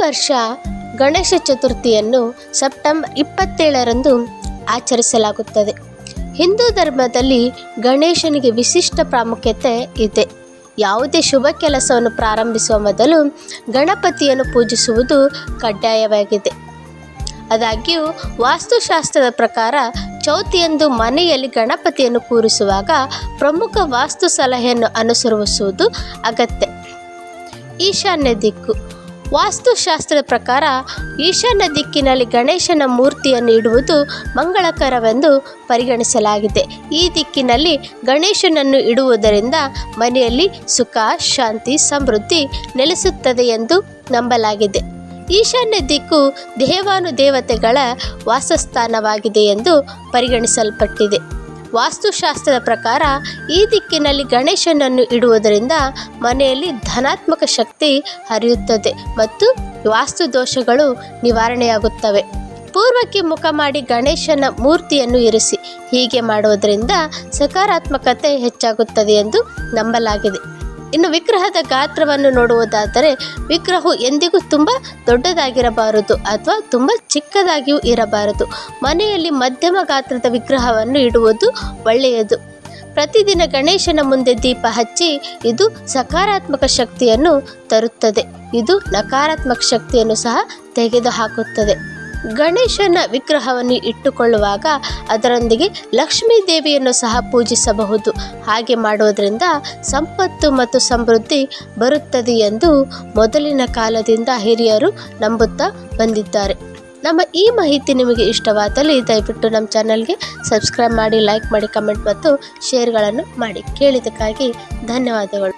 ವರ್ಷ ಗಣೇಶ ಚತುರ್ಥಿಯನ್ನು ಸೆಪ್ಟೆಂಬರ್ ಇಪ್ಪತ್ತೇಳರಂದು ಆಚರಿಸಲಾಗುತ್ತದೆ. ಹಿಂದೂ ಧರ್ಮದಲ್ಲಿ ಗಣೇಶನಿಗೆ ವಿಶಿಷ್ಟ ಪ್ರಾಮುಖ್ಯತೆ ಇದೆ. ಯಾವುದೇ ಶುಭ ಕೆಲಸವನ್ನು ಪ್ರಾರಂಭಿಸುವ ಮೊದಲು ಗಣಪತಿಯನ್ನು ಪೂಜಿಸುವುದು ಕಡ್ಡಾಯವಾಗಿದೆ. ಆದಾಗ್ಯೂ, ವಾಸ್ತುಶಾಸ್ತ್ರದ ಪ್ರಕಾರ ಚೌತಿಯಂದು ಮನೆಯಲ್ಲಿ ಗಣಪತಿಯನ್ನು ಕೂರಿಸುವಾಗ ಪ್ರಮುಖ ವಾಸ್ತು ಸಲಹೆಯನ್ನು ಅನುಸರಿಸುವುದು ಅಗತ್ಯ. ಈಶಾನ್ಯ ದಿಕ್ಕು. ವಾಸ್ತುಶಾಸ್ತ್ರದ ಪ್ರಕಾರ ಈಶಾನ್ಯ ದಿಕ್ಕಿನಲ್ಲಿ ಗಣೇಶನ ಮೂರ್ತಿಯನ್ನು ಇಡುವುದು ಮಂಗಳಕರವೆಂದು ಪರಿಗಣಿಸಲಾಗಿದೆ. ಈ ದಿಕ್ಕಿನಲ್ಲಿ ಗಣೇಶನನ್ನು ಇಡುವುದರಿಂದ ಮನೆಯಲ್ಲಿ ಸುಖ, ಶಾಂತಿ, ಸಮೃದ್ಧಿ ನೆಲೆಸುತ್ತದೆ ಎಂದು ನಂಬಲಾಗಿದೆ. ಈಶಾನ್ಯ ದಿಕ್ಕು ದೇವಾನುದೇವತೆಗಳ ವಾಸಸ್ಥಾನವಾಗಿದೆ ಎಂದು ಪರಿಗಣಿಸಲ್ಪಟ್ಟಿದೆ. ವಾಸ್ತುಶಾಸ್ತ್ರದ ಪ್ರಕಾರ ಈ ದಿಕ್ಕಿನಲ್ಲಿ ಗಣೇಶನನ್ನು ಇಡುವುದರಿಂದ ಮನೆಯಲ್ಲಿ ಧನಾತ್ಮಕ ಶಕ್ತಿ ಹರಿಯುತ್ತದೆ ಮತ್ತು ವಾಸ್ತು ದೋಷಗಳು ನಿವಾರಣೆಯಾಗುತ್ತವೆ. ಪೂರ್ವಕ್ಕೆ ಮುಖ ಮಾಡಿ ಗಣೇಶನ ಮೂರ್ತಿಯನ್ನು ಇರಿಸಿ. ಹೀಗೆ ಮಾಡುವುದರಿಂದ ಸಕಾರಾತ್ಮಕತೆ ಹೆಚ್ಚಾಗುತ್ತದೆ ಎಂದು ನಂಬಲಾಗಿದೆ. ಇನ್ನು ವಿಗ್ರಹದ ಗಾತ್ರವನ್ನು ನೋಡುವುದಾದರೆ ವಿಗ್ರಹವು ಎಂದಿಗೂ ತುಂಬ ದೊಡ್ಡದಾಗಿರಬಾರದು ಅಥವಾ ತುಂಬ ಚಿಕ್ಕದಾಗಿಯೂ ಇರಬಾರದು. ಮನೆಯಲ್ಲಿ ಮಧ್ಯಮ ಗಾತ್ರದ ವಿಗ್ರಹವನ್ನು ಇಡುವುದು ಒಳ್ಳೆಯದು. ಪ್ರತಿದಿನ ಗಣೇಶನ ಮುಂದೆ ದೀಪ ಹಚ್ಚಿ ಇದು ಸಕಾರಾತ್ಮಕ ಶಕ್ತಿಯನ್ನು ತರುತ್ತದೆ. ಇದು ನಕಾರಾತ್ಮಕ ಶಕ್ತಿಯನ್ನು ಸಹ ತೆಗೆದುಹಾಕುತ್ತದೆ. ಗಣೇಶನ ವಿಗ್ರಹವನ್ನು ಇಟ್ಟುಕೊಳ್ಳುವಾಗ ಅದರೊಂದಿಗೆ ಲಕ್ಷ್ಮೀ ದೇವಿಯನ್ನು ಸಹ ಪೂಜಿಸಬಹುದು. ಹಾಗೆ ಮಾಡುವುದರಿಂದ ಸಂಪತ್ತು ಮತ್ತು ಸಮೃದ್ಧಿ ಬರುತ್ತದೆ ಎಂದು ಮೊದಲಿನ ಕಾಲದಿಂದ ಹಿರಿಯರು ನಂಬುತ್ತಾ ಬಂದಿದ್ದಾರೆ. ನಮ್ಮ ಈ ಮಾಹಿತಿ ನಿಮಗೆ ಇಷ್ಟವಾದಲ್ಲಿ ದಯವಿಟ್ಟು ನಮ್ಮ ಚಾನಲ್ಗೆ ಸಬ್ಸ್ಕ್ರೈಬ್ ಮಾಡಿ, ಲೈಕ್ ಮಾಡಿ, ಕಮೆಂಟ್ ಮತ್ತು ಶೇರ್ಗಳನ್ನು ಮಾಡಿ. ಕೇಳಿದ್ದಕ್ಕಾಗಿ ಧನ್ಯವಾದಗಳು.